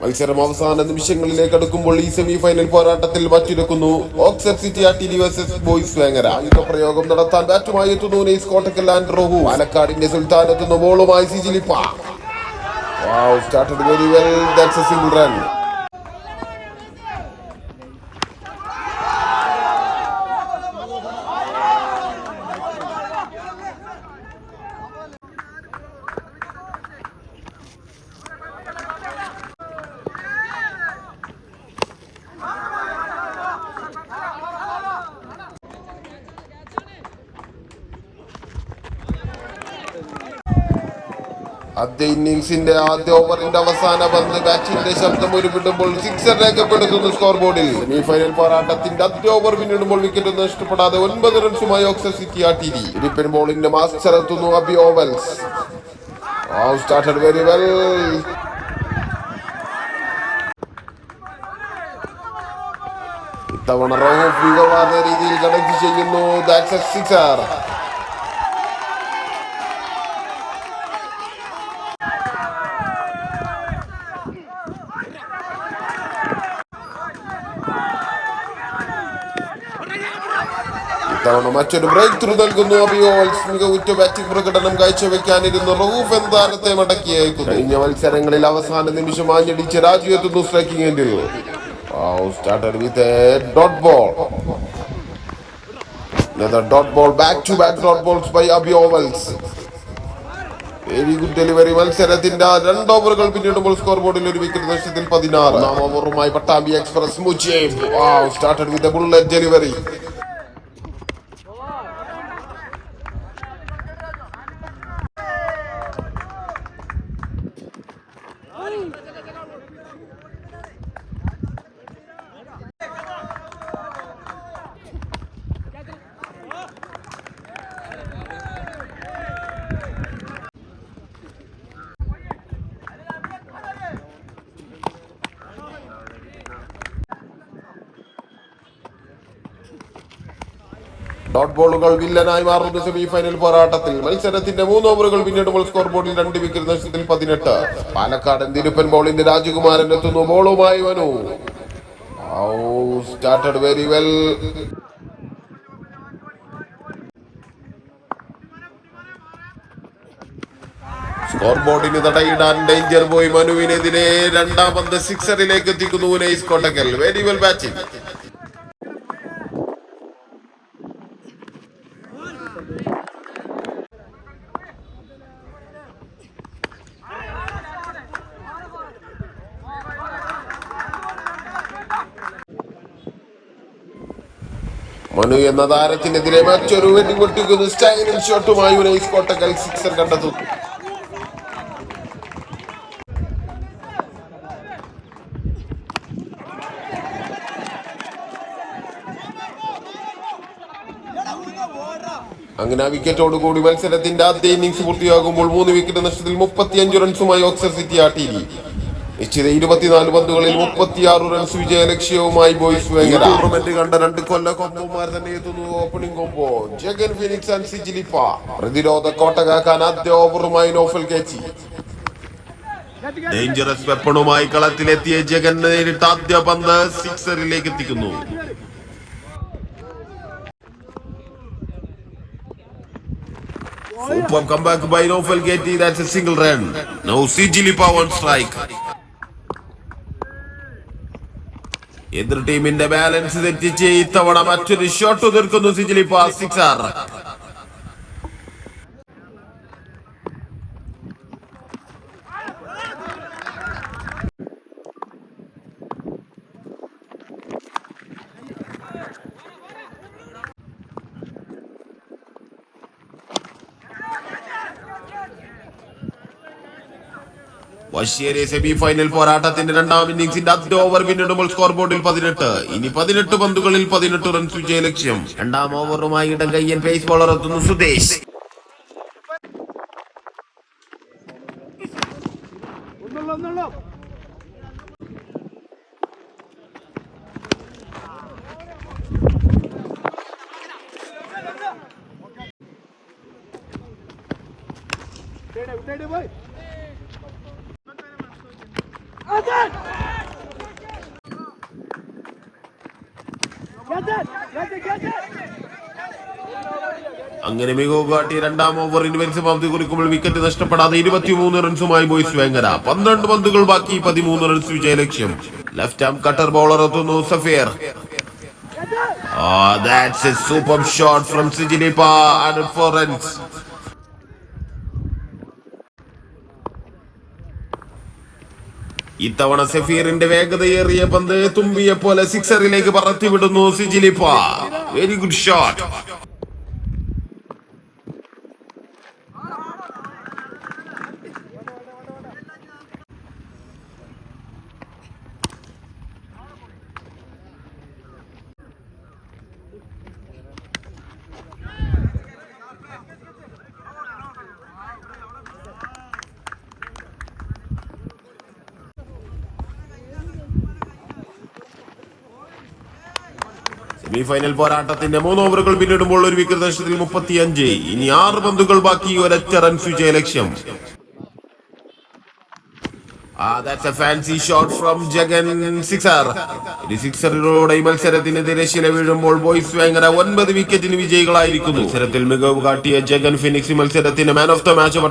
മത്സരം അവസാന നിമിഷങ്ങളിലേക്ക് അടുക്കുമ്പോൾ ഈ സെമി ഫൈനൽ പോരാട്ടത്തിൽ മറ്റുരക്കുന്നു ഓക്സർ സിറ്റി ആട്ടിനി വേഴ്സസ് ബോയ്സ് വേങ്ങര ആയുധ പ്രയോഗം നടത്താൻ ബാറ്റുമായി എത്തുന്നു നെയ്സ് കോട്ടക്കൽ ആൻഡ് റോഹു പാലക്കാടിന്റെ സുൽത്താൻ എത്തുന്നു ബോളുമായി സിജിലിപ്പ Wow, started very well. That's a single. ആദ്യ ഇന്നിംഗ്സിന്റെ ആദ്യ ഓവറിന്റെ അവസാന പന്ത് ബാറ്റിന്റെ ശബ്ദം ഉരുവിടുമ്പോൾ സിക്സർ രേഖപ്പെടുത്തുന്നു സ്കോർ ബോർഡിൽ സെമി ഫൈനൽ പോരാട്ടത്തിന്റെ ആദ്യ ഓവർ പിന്നിടുമ്പോൾ വിക്കറ്റ് നഷ്ടപ്പെടാതെ ഒൻപത് റൺസുമായി ഓക്സർ സിറ്റി ആട്ടിരി ഇരിപ്പൻ ബോളിന്റെ മാസ്റ്റർ എത്തുന്നു അബി ഓവൽസ്. സ്റ്റാർട്ടഡ് വെരി വെൽ ഇത്തവണ മികവാർന്ന രീതിയിൽ കണക്ട് ചെയ്യുന്നു ദാറ്റ്സ് സിക്സർ ഇത്തവണ മറ്റൊരു ബ്രേക്ക് ത്രൂ നൽകുന്നു അബിയോൾസ് മികവുറ്റ ബാറ്റിംഗ് പ്രകടനം കാഴ്ചവെക്കാനിരുന്ന താരത്തെ എന്താരത്തെ മടക്കിയേക്കുന്നു? കഴിഞ്ഞ മത്സരങ്ങളിൽ അവസാന നിമിഷം ആഞ്ഞടിച്ച് രാജു എത്തുന്നു striking with dot ball. Very good delivery മത്സരത്തിന്റെ രണ്ട് ഓവറുകൾ പിന്നിടുമ്പോൾ സ്കോർ ബോർഡിൽ ഒരു വിക്കറ്റ് നഷ്ടത്തിൽ പതിനാറ്. Pattambi express started with bullet delivery dot ബോളുകൾ വില്ലനായി മാറുന്ന സെമി ഫൈനൽ പോരാട്ടത്തിൽ മത്സരത്തിന്റെ മൂന്ന് ഓവറുകൾ പിന്നിടുമ്പോൾ സ്കോർ ബോർഡിൽ രണ്ട് വിക്കറ്റ് നഷ്ടത്തിൽ പതിനെട്ട്. പാലക്കാടൻ തിരുപ്പൻ ബോളിന്റെ രാജകുമാരൻ എത്തുന്നു. ബോളുമായി വനു സ്റ്റാർട്ടഡ് വെരി വെൽ സ്കോർ ബോർഡിന് തടയിടാൻ ഡേഞ്ചർ ബോയ് മനുവിനെതിരെ രണ്ടാം പന്ത് സിക്സറിലേക്ക് എത്തിക്കുന്നു nice very well batting Manu എന്ന താരത്തിനെതിരെ മറ്റൊരു വെടിപൊട്ടിക്കുന്ന സ്റ്റൈലിൽ ഷോട്ടുമായി നൈസ് കോട്ടക്കൽ സിക്സർ കണ്ടെത്തുന്നു. അങ്ങനെ ആ വിക്കറ്റോട് കൂടി മത്സരത്തിന്റെ ആദ്യ ഇന്നിംഗ്സ് പൂർത്തിയാകുമ്പോൾ മൂന്ന് വിക്കറ്റ് നഷ്ടത്തിൽ മുപ്പത്തിയഞ്ച് റൺസുമായി ഓക്സർ സിറ്റി ആട്ടിരി നിശ്ചിത ഇരുപത്തിനാല് പന്തുകളിൽ മുപ്പത്തിയാറ് റൺസ് വിജയ ലക്ഷ്യവുമായി ബോയ്സ് വേങ്ങര ടൂർണമെന്റ് കണ്ട രണ്ട് കൊല്ല കൊമ്പന്മാർ തന്നെ എത്തുന്നു opening combo Jagan phoenix and സിജിലിപ്പ പ്രതിരോധ കോട്ടകാക്കാൻ ആദ്യ ഓവറുമായി നോഫൽ കേച്ചി ഡേഞ്ചറസ് വെപ്പണുമായി കളത്തിലെത്തിയ ജഗൻ നേരിട്ട് ആദ്യ പന്ത് സിക്സറിലേക്ക് എത്തിക്കുന്നു super comeback by Nofel Getty. That's a single run. Now സിജിലിപ്പ വൺ strike. എതിർ ടീമിന്റെ ബാലൻസ് തെറ്റിച്ച് ഇത്തവണ മറ്റൊരു ഷോട്ട് തീർക്കുന്നു സിജിലി പാസ് സിക്സർ വശ്യേരെ സെമി ഫൈനൽ പോരാട്ടത്തിന്റെ രണ്ടാം ഇന്നിംഗ്സിന്റെ ആദ്യ ഓവർ പിന്നിടുമ്പോൾ സ്കോർ ബോർഡിൽ പതിനെട്ട്. ഇനി പതിനെട്ട് പന്തുകളിൽ പതിനെട്ട് റൺസ് വിജയ ലക്ഷ്യം. രണ്ടാം ഓവറുമായി ഇടം കയ്യൻ പേസ് ബോളർ എത്തുന്നു Sudesh Stay there, stay there, boy. അങ്ങനെ മികവ് കാട്ടി രണ്ടാം ഓവറിൽ പന്ത് കുറിക്കുമ്പോൾ വിക്കറ്റ് നഷ്ടപ്പെടാതെ ഇരുപത്തിമൂന്ന് റൺസുമായി ബോയ്സ് വേങ്ങര. പന്ത്രണ്ട് പന്തുകൾ ബാക്കി പതിമൂന്ന് റൺസ് വിജയലക്ഷ്യം. ലെഫ്റ്റ് ആം കട്ടർ ബോളർ എത്തുന്നു സഫിയർ Oh, that's a superb shot from Sijilipa and four runs. ഇത്തവണ സെഫീറിന്റെ വേഗതയേറിയ പന്ത് തുമ്പിയെ പോലെ സിക്സറിലേക്ക് പറത്തിവിടുന്നു സിജിലിപ്പ. Very good shot semi final പോരാട്ടത്തിന്റെ മൂന്ന് ഓവറുകൾ പിന്നിടുമ്പോൾ ഒരു വിക്കറ്റ് നഷ്ടത്തിൽ മുപ്പത്തിയഞ്ച്. ഇനി ആറ് പന്തുകൾ ബാക്കി ഒരൊറ്റ റൺസ് വിജയ ലക്ഷ്യം. Ah, that's a fancy shot from Jagan sixer ഒരു സിക്സറിലൂടെ ഈ മത്സരത്തിന് തിരശ്ശീല വീഴുമ്പോൾ ബോയ്സ് വേങ്ങര ഒൻപത് വിക്കറ്റിന് വിജയികളായിരിക്കുന്നു. മത്സരത്തിൽ മികവ് കാട്ടിയ ജഗൻ ഫിനിക്സ് മത്സരത്തിന് മാൻ ഓഫ് ദ മാച്ച്